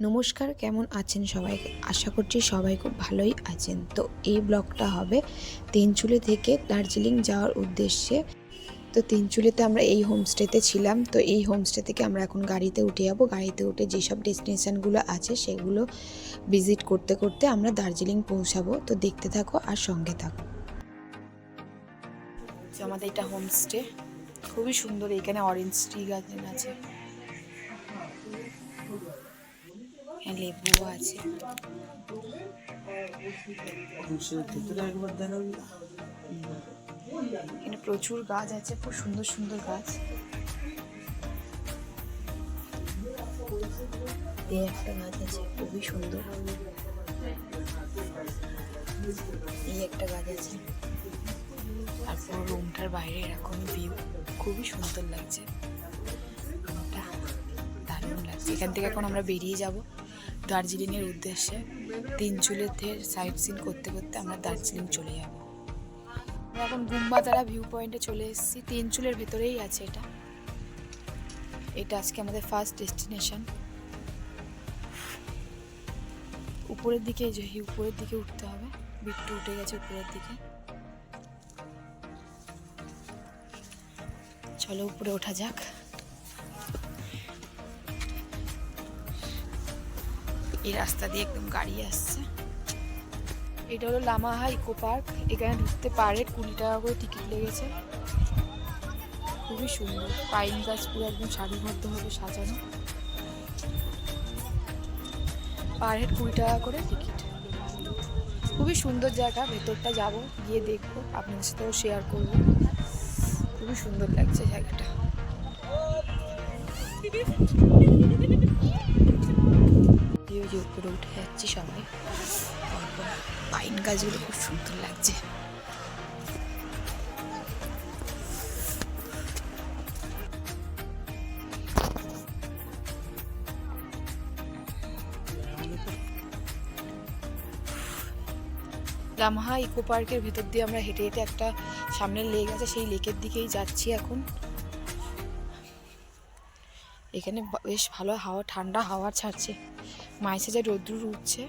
নমস্কার, কেমন আছেন সবাই আশা করছি সবাই খুব ভালোই আছেন। তো এই ব্লগটা হবে তিনচুলি থেকে দার্জিলিং যাওয়ার উদ্দেশ্যে। তো তিনচুলিতে আমরা এই হোমস্টেতে ছিলাম। তো এই হোমস্টে থেকে আমরা এখন গাড়িতে উঠে যাব। গাড়িতে উঠে যেসব ডেস্টিনেশনগুলো আছে সেগুলো ভিজিট করতে করতে আমরা দার্জিলিং পৌঁছাবো। তো দেখতে থাকো আর সঙ্গে থাকো। আমাদের এটা হোমস্টে। খুবই সুন্দর, এখানে অরেঞ্জ ট্রি গার্ডেন আছে। লেবুও আছে। এখানে প্রচুর গাছ আছে, খুব সুন্দর সুন্দর গাছ। একটা গাছ আছে, খুবই সুন্দর। এই একটা গাছ আছে। আর পুরো রুমটার বাইরে এরকম ভিউ খুবই সুন্দর লাগছে। রুমটা দারুণ লাগছে। এখান থেকে এখন আমরা বেরিয়ে যাব। দার্জিলিংয়ের উদ্দেশ্যে তিনচুলেতে সাইট সিন করতে করতে আমরা দার্জিলিং চলে যাব। আমরা এখন গুম্বাতারা ভিউ পয়েন্টে চলে এসেছি। তিনচুলের ভেতরেই আছে এটা। এটা আজকে আমাদের ফার্স্ট ডেস্টিনেশন উপরের দিকে যে, উপরের দিকে উঠতে হবে। বিট্টু উঠে গেছে উপরের দিকে। চলো উপরে ওঠা যাক। এই রাস্তা দিয়ে একদম গাড়ি আসছে। এটা হলো লামাহা ইকো পার্ক। এখানে ঢুকতে পারে কুড়ি টাকা করে টিকিট লেগেছে। খুবই সুন্দর। পাইন গাছ পুরো একদম সারিবদ্ধভাবে সাজানো। পার হেড কুড়ি টাকা করে টিকিট। খুবই সুন্দর জায়গা। ভেতরটা যাব, গিয়ে দেখব। আপনাদের সাথেও শেয়ার করব। খুবই সুন্দর লাগছে জায়গাটা। এই যে উপরে উঠে যাচ্ছি সবাই পাইন গাছগুলো খুব সুন্দর লাগছে। লামহা ইকো পার্কের ভেতর দিয়ে আমরা হেঁটে হেঁটে একটা সামনের লেক আছে, সেই লেকের দিকেই যাচ্ছি এখন। এখানে বেশ ভালো হাওয়া, ঠান্ডা হাওয়া ছাড়ছে। মাইসে যে রোদ্রুর উঠছে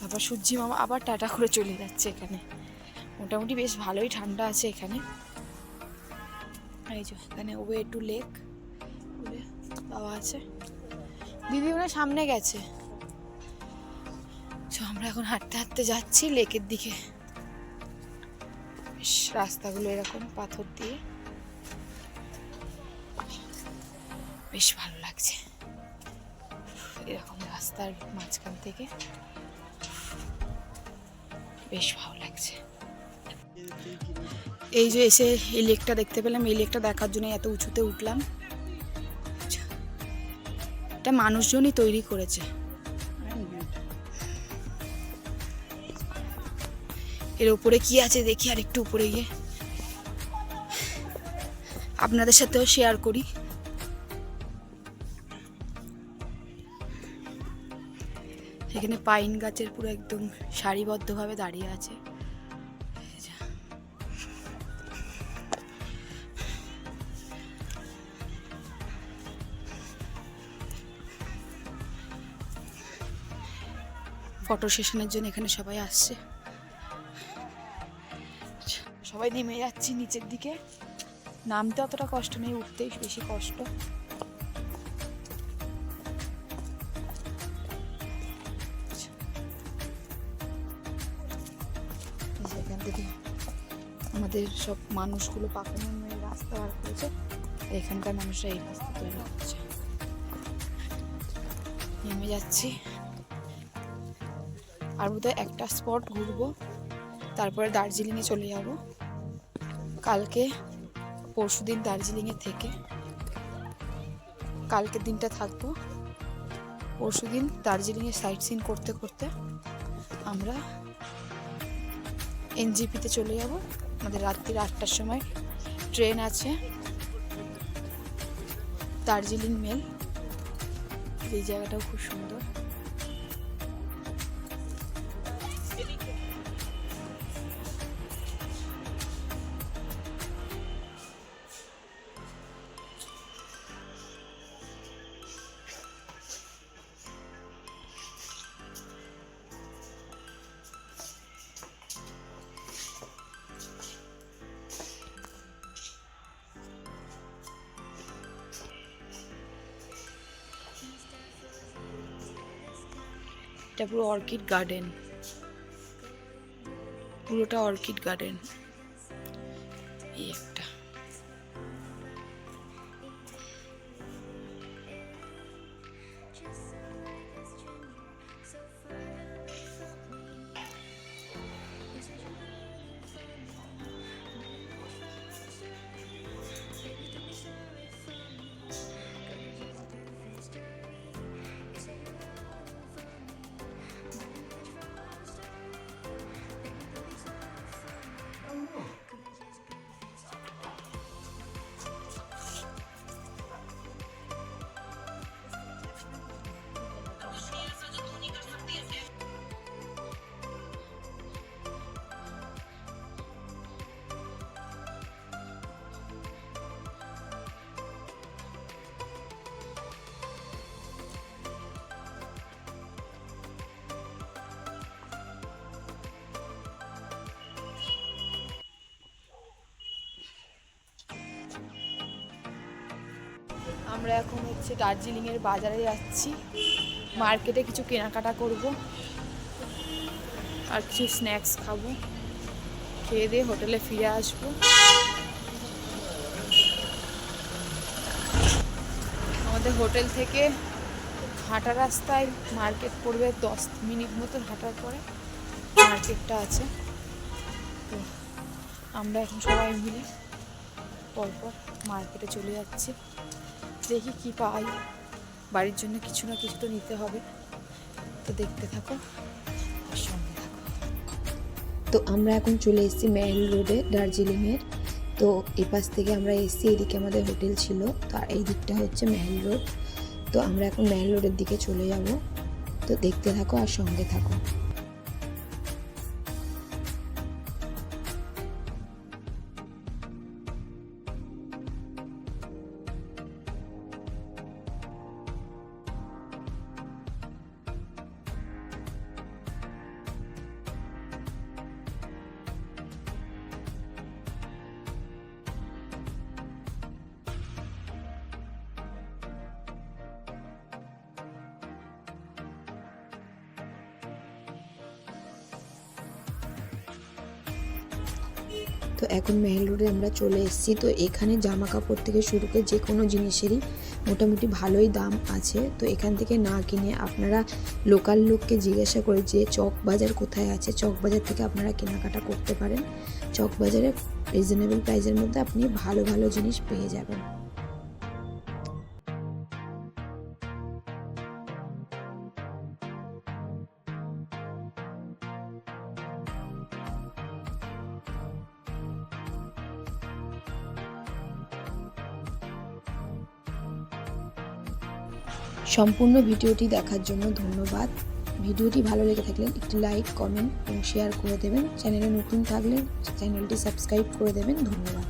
তারপর সূর্যি মামা আবার টাটা করে চলে যাচ্ছে এখানে। মোটামুটি বেশ ভালোই ঠান্ডা আছে এখানে। এই যে এখানে ওয়ে টু লেক দেওয়া আছে। দিদি ওনার সামনে গেছে। তো আমরা এখন হাঁটতে হাঁটতে যাচ্ছি লেকের দিকে। বেশ, রাস্তাগুলো এরকম পাথর দিয়ে। বেশ ভালো লাগছে। রাস্তার মাঝখান থেকে। বেশ ভালো লাগছে। এই যে এসে এই লেকটা দেখতে পেলাম। এই লেকটা দেখার জন্য এত উঁচুতে উঠলাম। এটা মানুষজনই তৈরি করেছে। এর উপরে কি আছে দেখি আর একটু উপরে গিয়ে। আপনাদের সাথেও শেয়ার করি। এখানে পাইন গাছের পুরো একদম সারিবদ্ধভাবে দাঁড়িয়ে আছে। ফটো সেশনের জন্য এখানে সবাই আসছে। সবাই নেমে যাচ্ছি নিচের দিকে। নামতে অতটা কষ্ট নেই, উঠতেই বেশি কষ্ট। আমাদের সব মানুষগুলো পাকানো হয়ে রাস্তা বার করেছে, এখানকার মানুষরা এই রাস্তা তৈরি করছে। নেমে যাচ্ছি। আর বোধহয় একটা স্পট ঘুরবো, তারপরে দার্জিলিংয়ে চলে যাব। কালকে পরশু দিন দার্জিলিংয়ে থেকে। কালকের দিনটা থাকব। পরশু দিন দার্জিলিংয়ে সাইট সিন করতে করতে আমরা এনজিপিতে চলে যাব। আমাদের রাত্রির আটটার সময় ট্রেন আছে। দার্জিলিং মেল। এই জায়গাটাও খুব সুন্দর। এটা পুরো অর্কিড গার্ডেন। পুরোটা অর্কিড গার্ডেন। এই আমরা এখন হচ্ছে দার্জিলিংয়ের বাজারে যাচ্ছি। মার্কেটে কিছু কেনাকাটা করব। আর কিছু স্ন্যাক্স খাব। খেয়ে দিয়ে হোটেলে ফিরে আসব। আমাদের হোটেল থেকে হাঁটা রাস্তায় মার্কেট পড়বে দশ মিনিট মতো হাঁটার পরে মার্কেটটা আছে। তো আমরা এখন সবাই মিলে পরপর মার্কেটে চলে যাচ্ছি। দেখি কি পাই। বাড়ির জন্য কিছু না কিছু তো নিতে হবে। তো দেখতে থাকো তো আমরা এখন চলে এসেছি মেহেল রোডে, দার্জিলিংয়ের। তো এই পাশ থেকে আমরা এসেছি, এদিকে আমাদের হোটেল ছিল। তো এই দিকটা হচ্ছে মেহেল রোড। তো আমরা এখন মেহেল রোডের দিকে চলে যাব। তো দেখতে থাকো আর সঙ্গে থাকো। তো এখন মেহেল রোডে আমরা চলে এসেছি। তো এখানে জামা কাপড় থেকে শুরু করে যে কোনো জিনিসেরই মোটামুটি ভালোই দাম আছে। তো এখান থেকে না কিনে আপনারা লোকাল লোককে জিজ্ঞাসা করে যে চক বাজার কোথায় আছে, চক বাজার থেকে আপনারা কেনাকাটা করতে পারেন। চক বাজারে রিজনেবল প্রাইসের মধ্যে আপনি ভালো ভালো জিনিস পেয়ে যাবেন। সম্পূর্ণ ভিডিওটি দেখার জন্য ধন্যবাদ। ভিডিওটি ভালো লেগে থাকলে একটি লাইক, কমেন্ট এবং শেয়ার করে দেবেন। চ্যানেলে নতুন থাকলে চ্যানেলটি সাবস্ক্রাইব করে দেবেন। ধন্যবাদ।